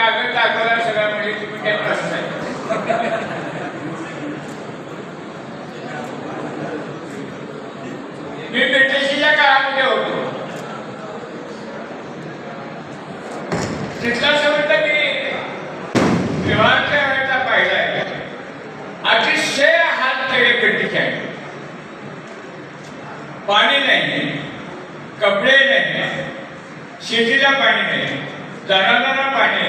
कागद दाखवला सगळ्या म्हणजे तुम्ही काय प्रश्न आहे? मी ब्रिटिशीच्या काळामध्ये होतो. तिथला संबंध मी विवाहाच्या वेळेचा पाहिला आहे. अतिशय हात केले ब्रिटिश आहे पाणी नाही कपडे नाही शेतीला पाणी नाही जनावरांना पाणी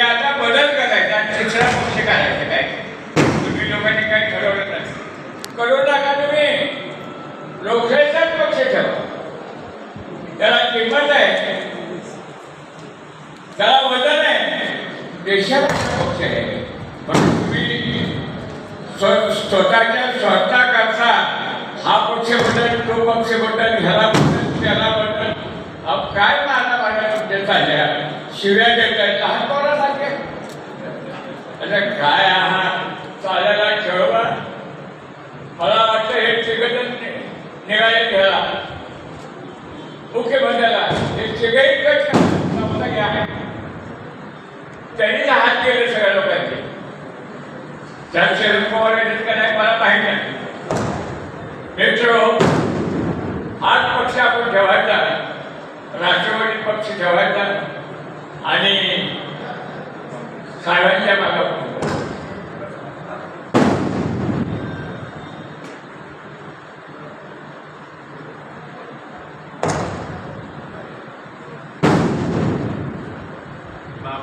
आहे आता बदल करायचा आणि पक्ष काय? तुम्ही लोकांनी काय ठरवलं नाही. करू नका तुम्ही. लोकशाहीचाच पक्ष ठेवा. त्याला किंमत आहे. त्याला वजन आहे. देशाचा पक्ष आहे. पण तुम्ही स्वतःच्या स्वतः करता. हा पक्ष बदल तो पक्ष बदल ह्याला बदल त्याला बदल. काय मारला माझ्या तुमच्या चालल्या शिव्या देत आहेत लहान पोरासारखे अच्छा काय आहात? चालायला खेळवा मला वाटतं हे तिघटच निघाले खेळा मुख्यमंत्र्याला हे तिघही कट समजा घ्या त्यांनीच हात केले सगळ्या लोकांचे. ज्या शरद पवार यांनी का नाही मला माहीत नाही. मित्र हो, हाच पक्ष आपण ठेवायचा. राष्ट्रवादी पक्ष ठेवायचा. आणि साहेबांच्या मागं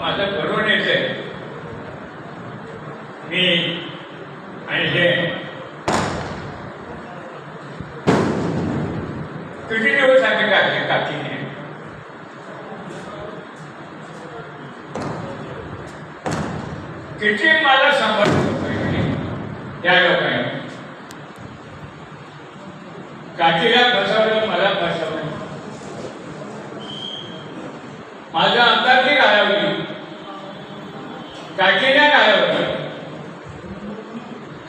माझं भरून येते मी आणि हे. किती दिवस आम्ही काढले काकी? किती मला समजलं पाहिजे त्या लोकांनी. काठीला फसवलं मला फसवलं. माझं आमदारकी घालवली काठीला घालवलं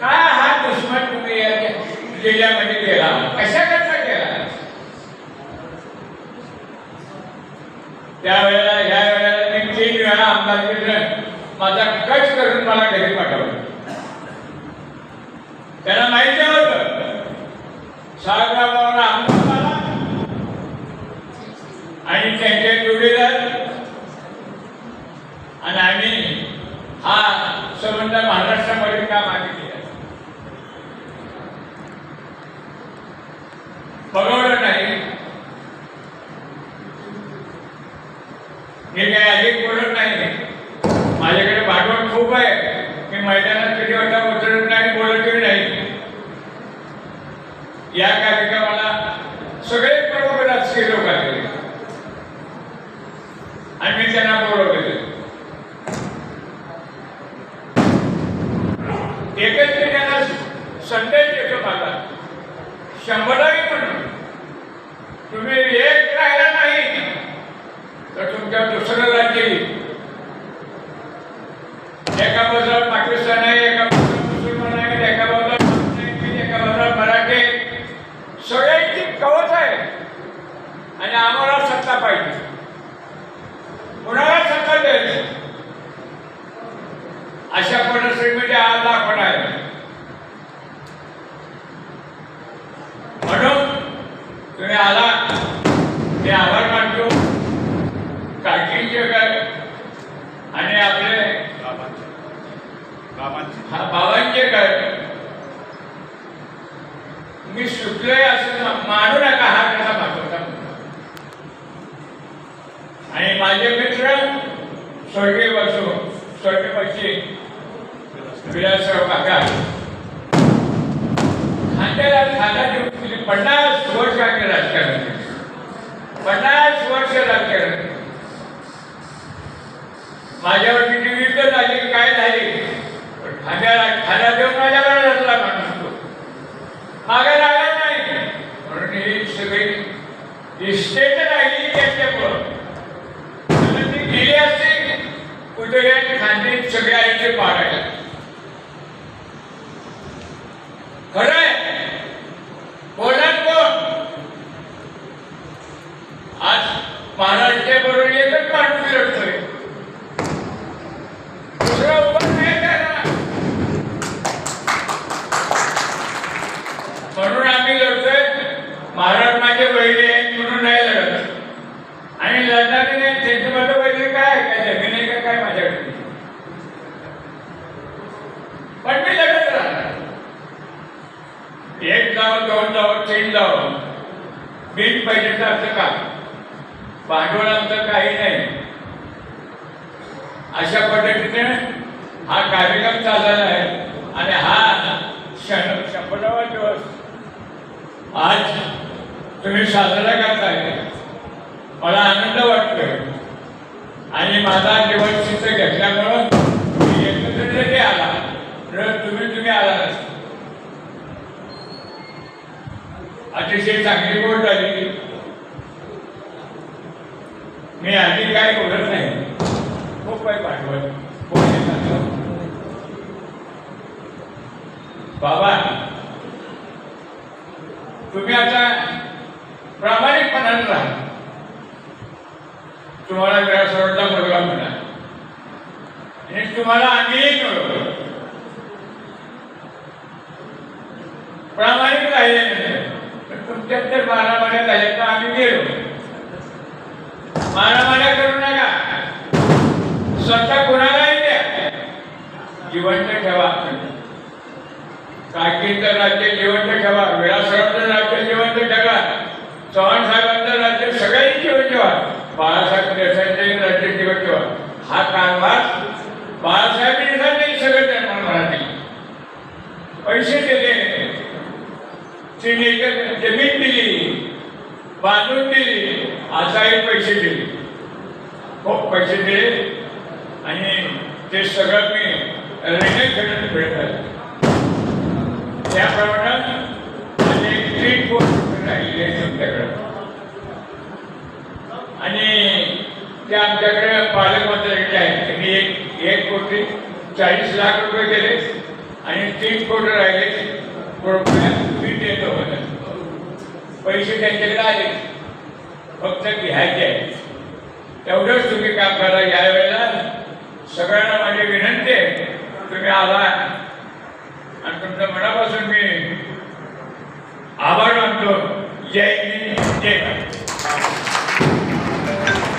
काय हा दुश्मन तुम्ही या जिल्ह्यामध्ये केला कशाकरता केला त्यावेळेला ह्या वेळेला मी तीन वेळा आमदार केलं माझा कच करून मला घरी पाठवलं. त्यांना माहिती होतं. साहेबरावांना आमदार आला आणि त्यांचे जोडीदार. आणि आम्ही हा संबंध महाराष्ट्रामध्ये काम मागितले बघवलं नाही. हे काय अधिक बोलत नाही माझ्याकडे भांडवल खूप आहे मी मैदानात किती वाजता उतरत नाही बोलतही नाही या कार्यक्रमाला सगळे प्रमुख राजकीय लोक आले. आणि मी त्यांना बोलवलेले एकच मी त्यांना संदेश देतो माझा शंभरावी म्हणून तुम्ही एक राहिला नाही. तर तुमच्या दुसरं राज्य एका बाजूला पाकिस्तान आहे एका बाजूला मुसलमान आहे एका बाजूला मुस्लिम, एका बाजूला मराठी सगळ्यांची कवच आहे आणि आम्हाला सत्ता पाहिजे कुणाला सत्ता द्यायची अशा परिस्थितीमध्ये आज दाखवण आहे म्हणून तुम्ही आला? मी आभार मानतो. काकींचे काय आणि आपले हा बाबांचे काय मी सुटलोय असं मानू नका हा कसा मागवता आणि माझे मित्र स्वर्गीय बसू स्वर्गीय बच्चे विलासराव काका. खांद्याला खांदा देऊन गेले पन्नास वर्ष आम्ही राजकारण केलं. पन्नास वर्ष राजकारण केलं. माझ्यावरती ती विरुद्ध झाली की काय झाली पण खांद्याला खांदा देऊन माझ्याकडे रचला माणूस तो मागे लागला नाही म्हणून ही सगळी इस्टेट राहिली त्यांच्यामुळं म्हणून ती गेली असते कुठे खांदे सगळ्या आईचे पाडायला खरंय बोलणार कोण आज महाराष्ट्र बरोबर एकच माणूस लढतोय दुसरा उभा नाही त्याला म्हणून आम्ही लढतोय महाराज माझे बहिणी म्हणून नाही लढत. आणि लढणारे नाही त्यांचे माझं बहिणी काय? काय जमीन आहे का? काय माझ्याकडे? पण मी लढत राहणार. एक जावं दोन जावं तीन जावं बिन पैशाचं असं का भांडवल आमचं काही नाही. अशा पद्धतीने हा कार्यक्रम चाललेला आहे. आणि हा क्षण शंभरावा दिवस. आज तुम्ही साजरा करताय. मला आनंद वाटतोय. आणि माझा दिवस तिथं घेतल्यामुळं मी एकत्र आला. तर तुम्ही तुम्ही आला नसता अतिशय चांगली गोष्ट आली मी आधी काय बोलत नाही. खूप खूप काही पाठवत. बाबा तुम्ही आता प्रामाणिकपणाने राहा. तुम्हाला विरासवरचा मुलगा मिळाला आणि तुम्हाला आम्ही मिळवलं प्रामाणिक राहिले नाही. तर मारामाऱ्या झाल्या तर आम्ही गेलो. मारामाऱ्या करू नका. स्वतः कुणालाही द्या. जिवंत ठेवा काकीचं राज्य जिवंत ठेवा. विलासरावचं राज्य जिवंत ठेवा. चव्हाण साहेबांचं राज्य सगळ्यांनी जिवंत ठेवा. बाळासाहेब देसाईंचं राज्य जिवंत ठेवा. हा कारभार बाळासाहेब नाही सगळं त्यांना मराठी. पैसे दिले. तीन जमीन दिली. बांधून दिली. असाही पैसे दिले. खूप पैसे दिले. आणि ते सगळं मी रेने खेळत भेटत त्याप्रमाणे आणि ट्रीट राहिलेली आहे तुमच्याकडं. आणि ते आमच्याकडे पालकमंत्र्यांचे आहेत. त्यांनी एक एक कोटी चाळीस लाख रुपये दिले आणि तीन कोटी राहिले. मी देतो पैसे त्यांच्याकडे आले. फक्त घ्यायचे आहे तेवढंच तुम्ही काम करा. यावेळेला सगळ्यांना माझी विनंती आहे. तुम्ही आला. आणि तुमच्या मनापासून मी आभार मानतो जय हिंद जय भारत